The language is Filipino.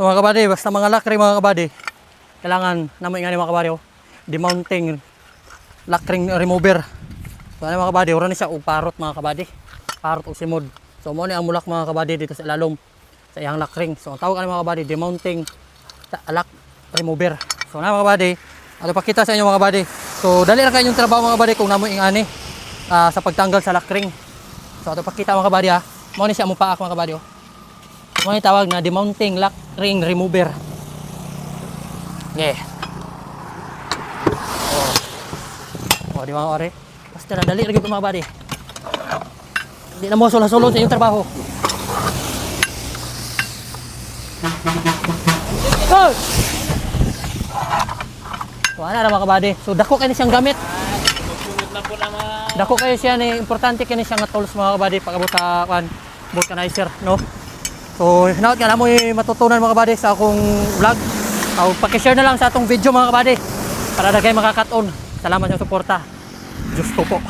So mga kabady, basta mga lakri mga kabady, kailangan naman nga ni mga kabady, oh, demounting lakring remover. So ano mga kabady, oran siya og parot mga kabady. Parot o simod. So mo ni ang mulak mga kabady dito sa ilalom sa iyang lakring. So ang tawag ani mga kabady, demounting lock remover. So na mga kabady, ato pakita sa inyo mga kabady. So dali ra kayong trabaho mga kabady kung namo ingani ah, sa pagtanggal sa lakring. So ato pakita mga kabady ha. Mo ni siya mo paak mga kabady oh. Mo ni tawag na demounting lock ring remover. Yeah. Oh, di mga ore. Basta na dali lagi mga body. Hindi na mo sulod-sulod sa inyong trabaho. Oh! So, ano na mga kabady. So, dako kayo siyang gamit. Dako kayo siya ni importante kini siya nga tools mga kabady pag-abot sa kan vulcanizer, no? So, hinaut nga na mo matutunan mga kabady sa akong vlog. So, paki-share na lang sa atong video mga kabady para na kayo makakaton. Salamat sa suporta. Diyos ko po.